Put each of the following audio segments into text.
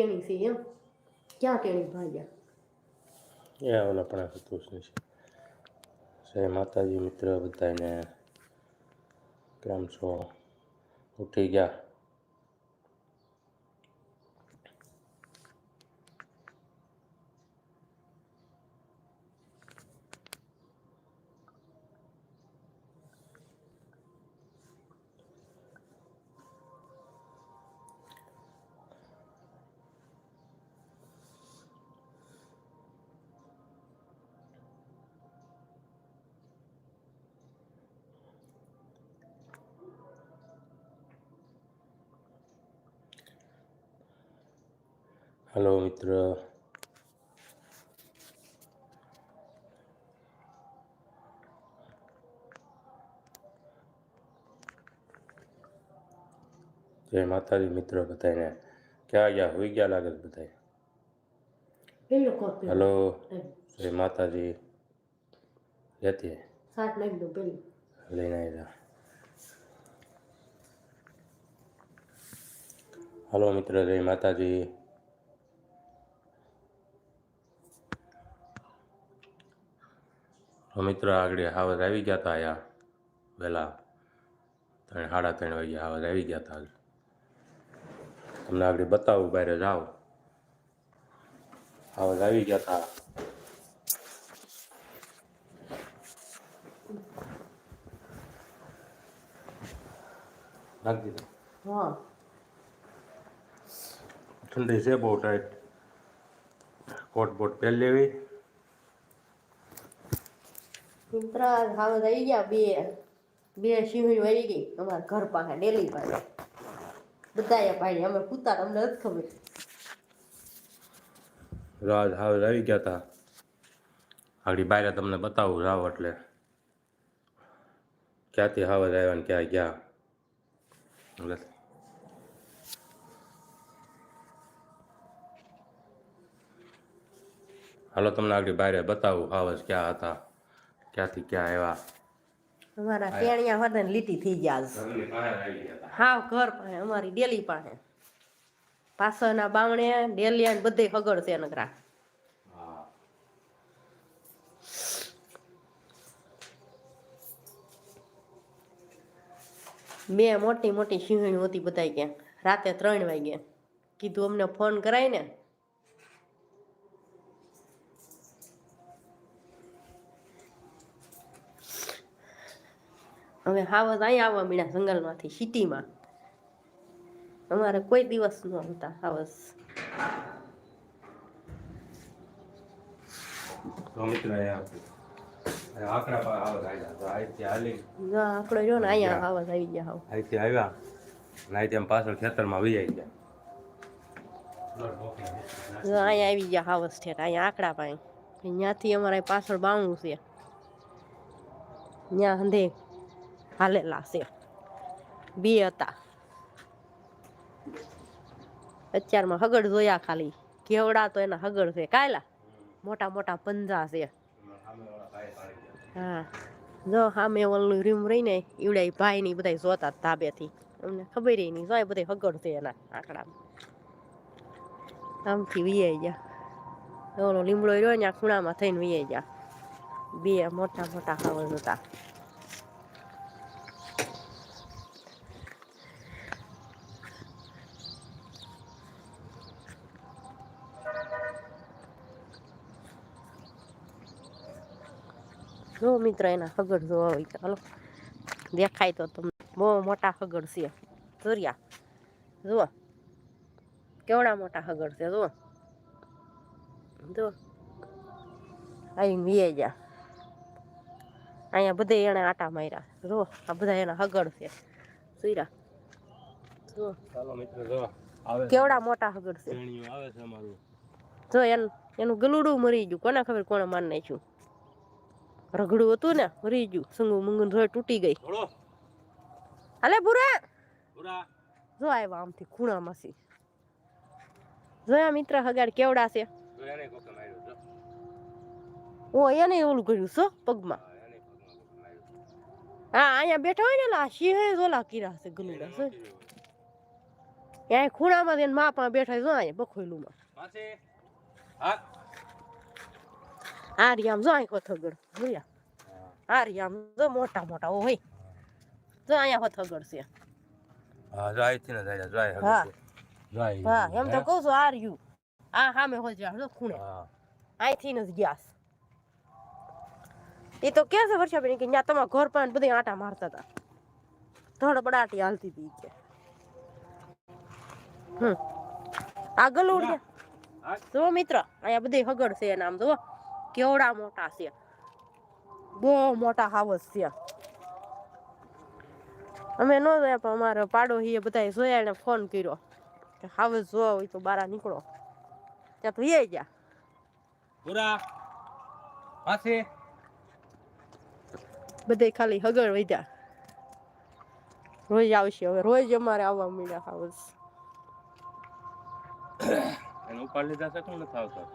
ટેણી છે એમ. ક્યાં ટેણી ભાગ્યા એ ઓલા પણ સંતોષની છે. જય માતાજી મિત્ર બધાને કેમ છો? ઉઠી ગયા? હલો મિત્ર. જય માતાજી મિત્ર બધાને ક્યાં ગયા? હોઈ ગયા લાગે છે બધા પેલો કોક હલો જય માતાજી. લેતી લઈને આવ્યા હલો મિત્ર જય માતાજી. મિત્ર આગળ હાવજ આવી ગયા હતા આયા. વહેલા ત્રણ સાડા ત્રણ વાગ્યા હાવજ આવી ગયા હતા તમને આગળ બતાવું બહાર જાઓ. હાવજ આવી ગયા હતા નાખી દીધું? હા. ઠંડી છે બહુ ટાઈટ કોટ બોટ પહેરી લેવી. મિત્ર હાવજ આવી ગયા, બે બે સિંહણી વળી ગઈ. અમારા ઘર પાસે, ડેલી પાસે. બધા પાડી. અમે પૂતા અમને નથી ખબર. રાજ હાવ આવી ગયા હતા આગળ બહાર તમને બતાવું રાવ એટલે. ક્યાંથી હાવજ આવ્યા ને ક્યાં ગયા. એટલે. હાલો તમને આગળ બહાર બતાવું હાવજ ક્યાં હતા. ક્યાંથી ક્યાં આવ્યા? અમારા ટેણિયા હતા ને લીટી થઈ ગયા હાવ ઘર પાસે અમારી ડેલી પાસે. પાછળના બાવણે ડેલિયા ને બધે હગડ છે નકરા બે મોટી મોટી સિંહણી હતી બધાય ક્યાં રાતે ત્રણ વાગે કીધું અમને ફોન કરાય ને હવે હાવસ અહીંયા આવવા મળ્યા જંગલમાંથી સિટીમાં. અમારે કોઈ દિવસ ન હતા હાવસ આકડા જો ને અહીંયા હાવસ આવી ગયા હાવ. અહીંથી આવ્યા પાછળ ખેતરમાં વી આવી ગયા. અહીંયા આવી ગયા હાવસ ઠેઠ. અહીંયા આકડા પાસે ત્યાંથી અમારે પાછળ બાવણું છે. ત્યાં હંધે હાલેલા છે બે હતા. અત્યારમાં હગડ જોયા ખાલી. કેવડા તો એના હગડ છે. કાયલા? મોટા મોટા પંજા છે. હા. જો સામે ઓલું રીમ રહીને ઈવડા ભાઈ ની બધા જોતા ધાબેથી. અમને ખબર નહીં જો બધા હગડ છે એના આંકડામાં. આમથી વીઆઈ ગયા. ઓલો લીમડો રહ્યો ને ખૂણામાં થઈને વીઆઈ ગયા. બે મોટા મોટા હાવળ હતા. જો મિત્ર એના હગડ જોવા હોય તો હલો. દેખાય તો તમને. બહુ મોટા હગડ છે. જોરિયા. જુઓ. કેવડા મોટા હગડ છે જુઓ. જો. અહીં વીએ જા. અહીંયા બધે એણે આટા માર્યા. જુઓ આ બધા એના હગડ છે. સુઈરા ચાલો મિત્ર કેવડા મોટા હગડ છે. આવે છે અમારું. જો એનું એનું ગલુડું મરી ગયું. કોને ખબર કોણે માર નાખ્યું? રગડું હતું ને મરી ગયું. સંગુ મંગન રોય તૂટી ગઈ. હાલે ભૂરા. પૂરા જો આવ્યા આમથી ખૂણામાંથી. જોયા મિત્ર હગાડ કેવડા છે? ઓ એને ઓલું કર્યું છો પગમાં. હા, અહીંયા બેઠા હોય ને લા સિંહે ઓલા કીરા છે ગલુડા છે. ત્યાં ખૂણામાં માપમાં બેઠા જો અહીંયા બખોયલું માં હા આ આમ જો અહીં હોથગડ જોયા? આ આમ જો મોટા મોટા હોય જો અહીંયા હોથગડ છે. હા જાય થી ને જાય જાય હા. હા એમ તો કહું છું આ રહ્યું આ સામે હોય જ્યાં જો ખૂણે. એ તો કે છે વર્ષાબેન કે ત્યાં તમારા ઘર પણ બધી આટા મારતા હતા ધડબડાટી હાલતી હતી કે. હમ. આ ગલુડિયા જો મિત્ર અહીંયા બધી હગડ છે એના આમ જો કેવડા મોટા છે. બહુ મોટા હાવસ છે. અમે ન જોયા પણ અમારે પાડોશીએ બધા જોયા એને ફોન કર્યો કે હાવસ જોવા હોય તો બારા નીકળો. ત્યાં તો એ ગયા. પૂરા પાસે બધે ખાલી હગર વધ્યા. રોજ આવશે હવે રોજ અમારે આવવા મળ્યા હાવસ. એનો ઉપાડ લીધા છે કોણ નથી આવતા?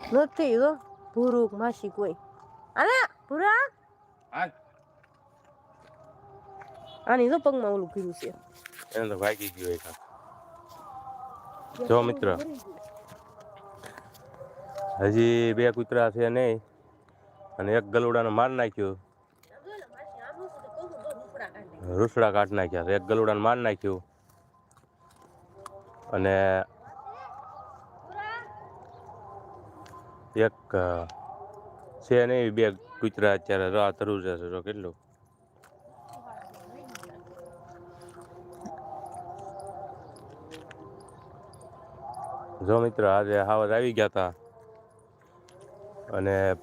નથી જો. ભૂરુક માસી કોઈ. આના ભૂરા? હા આની તો પગમાં ઓલું કર્યું છે. એને તો ભાગી ગયો એક. જો મિત્ર. હજી બે કૂતરા છે નહીં અને એક ગલુડાને માર નાખ્યો. રૂસડા કાઢ નાખ્યા એક ગલુડાને માર નાખ્યું. અને એક છે છે એવી બે કૂતરા અત્યારે રાહ તરુ છે જો કેટલું? જો મિત્ર, આજે હાવજ આવી ગયા હતા અને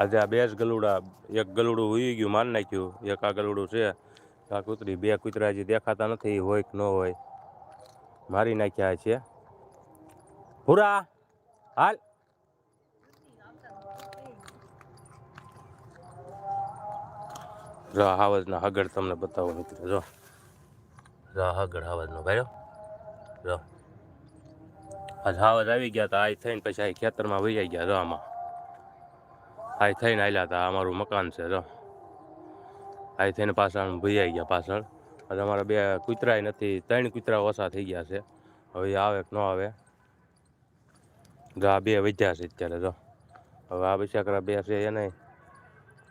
આજે આ બે જ ગલુડા, એક ગલુડું હોઈ ગયું, માન નાખ્યું, એક આ ગલુડું છે. આ કૂતરી બે કૂતરા હજી દેખાતા નથી હોય કે ન હોય. મારી નાખ્યા છે. પૂરા હાલ! જો હાવજના હગડ તમને બતાવો મિત્રો, જો. જો આગળ હાવજનો, ભાઈઓ. જો. આજ હાવજ આવી ગયા હતા આ થઈને પછી આ ખેતરમાં વૈયા ગયા, જો આમાં. આ થઈને આવ્યા હતા અમારું મકાન છે, જો. આ થઈને પાછળ ભૈયા ગયા પાછળ. આજે અમારા બે કૂતરાય નથી, ત્રણ કૂતરા ઓછા થઈ ગયા છે. હવે આવે કે ન આવે? આ બે વધ્યા છે અત્યારે, જો. હવે આ બિચાકરા બે છે, એને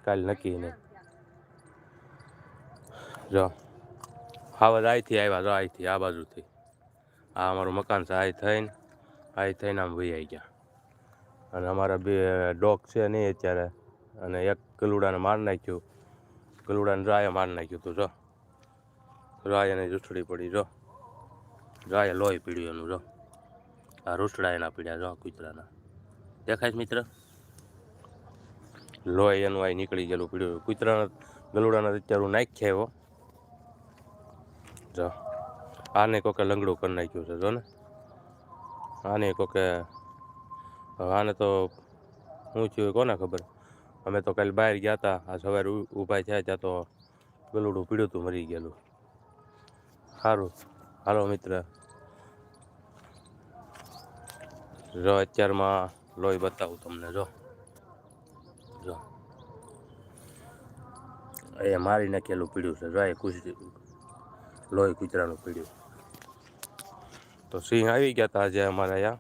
કાલ નક્કી નહીં. જો. હાવજ અહીંથી આવ્યા, જો અહીંથી, આ બાજુથી. આ અમારું મકાન છે આ થઈને આ થઈને આમ વહી ગયા. અને અમારા બે ડોગ છે નહીં અત્યારે, અને એક ગલુડાને માર નાખ્યું. ગલુડાને રાયે માર નાખ્યું તું જો. રાયને રૂસડી પડી, જો. રાયે લોહી પીડ્યું એનું, જો. આ રૂસડા એના પીડ્યા, જો કૂતરાના. દેખાય છે મિત્ર? લોહી એનું આ નીકળી ગયેલું પીડ્યું. કૂતરાના, ગલુડાના અત્યારે નાખ્યા એવો. જો, આને કોકે લંગડું કરી નાખ્યું છે, જો ને. આને કોકે આને તો હું થયું કોને ખબર? અમે તો કાલે બહાર ગયા હતા, આ સવારે ઊભા થયા ત્યાં તો ગલુડું પીડ્યું હતું મરી ગયેલું. સારું હાલો મિત્ર. જો, અત્યારમાં લોહી બતાવું તમને, જો. જો. એ મારી નાખેલું પીડ્યું છે, જો એ કુછ લોહી કૂતરાનું પીડ્યું. તો સિંહ આવી ગયા હતા આજે અમારા અહીંયા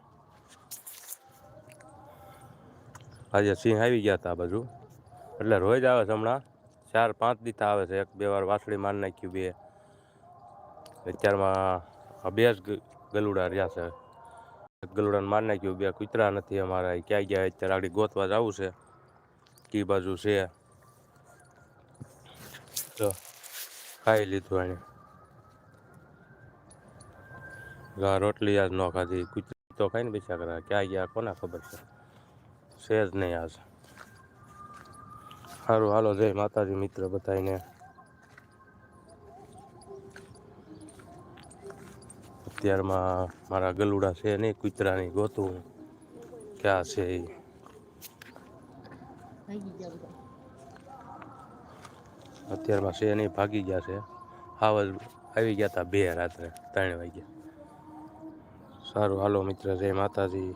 આજે સિંહ આવી ગયા હતા બાજુ એટલે રોજ આવે છે હમણાં. ચાર, પાંચ દીથા આવે છે. એક, બે વાર વાસળી માર નાખ્યું બે. અત્યારમાં બે જ ગલુડા રહ્યા છે. એક ગલુડાને માર નાખ્યું બે. કૂતરા નથી અમારા. ક્યાં ગયા? અત્યારે આગળ ગોતવા જવું છે. કી બાજુ છે. તો ખાઈ લીધું એને. આ રોટલી આજ ન ખાધી કૂતરી તો ખાઈને બેસા કરા ક્યાં ગયા કોને ખબર છે છે જ નહીં આજ સારું હાલો જય માતાજી મિત્ર બધાને અત્યારમાં મારા ગલુડા છે નહીં કૂતરાની ગોતું ક્યાં છે એ અત્યારમાં છે નહીં ભાગી ગયા છે હાવજ આવી ગયા હતા બે રાત્રે ત્રણ વાગ્યા સારું. હાલો મિત્ર જય માતાજી.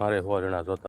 મારે હોવા જણા જોતા